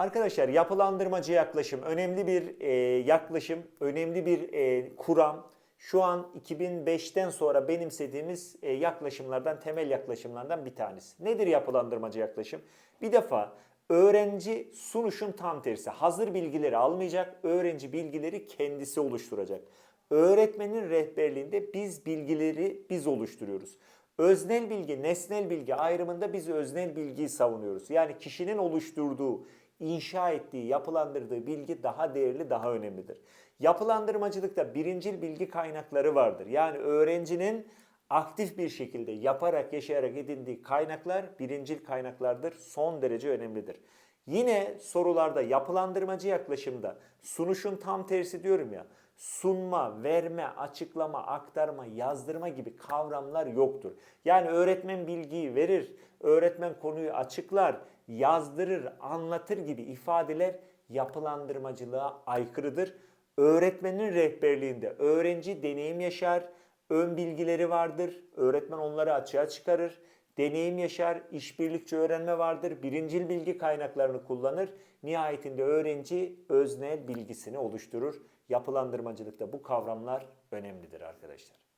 Arkadaşlar yapılandırmacı yaklaşım önemli bir e, yaklaşım, önemli bir e, kuram. Şu an 2005'ten sonra benimsediğimiz e, yaklaşımlardan, temel yaklaşımlardan bir tanesi. Nedir yapılandırmacı yaklaşım? Bir defa öğrenci sunuşun tam tersi. Hazır bilgileri almayacak, öğrenci bilgileri kendisi oluşturacak. Öğretmenin rehberliğinde biz bilgileri biz oluşturuyoruz. Öznel bilgi, nesnel bilgi ayrımında biz öznel bilgiyi savunuyoruz. Yani kişinin oluşturduğu, inşa ettiği, yapılandırdığı bilgi daha değerli, daha önemlidir. Yapılandırmacılıkta birincil bilgi kaynakları vardır. Yani öğrencinin aktif bir şekilde yaparak, yaşayarak edindiği kaynaklar birincil kaynaklardır. Son derece önemlidir. Yine sorularda yapılandırmacı yaklaşımda sunuşun tam tersi diyorum ya. Sunma, verme, açıklama, aktarma, yazdırma gibi kavramlar yoktur. Yani öğretmen bilgiyi verir, öğretmen konuyu açıklar, yazdırır, anlatır gibi ifadeler yapılandırmacılığa aykırıdır. Öğretmenin rehberliğinde öğrenci deneyim yaşar, ön bilgileri vardır. Öğretmen onları açığa çıkarır. Deneyim yaşar, işbirlikçi öğrenme vardır. Birincil bilgi kaynaklarını kullanır. Nihayetinde öğrenci öznel bilgisini oluşturur. Yapılandırmacılıkta bu kavramlar önemlidir arkadaşlar.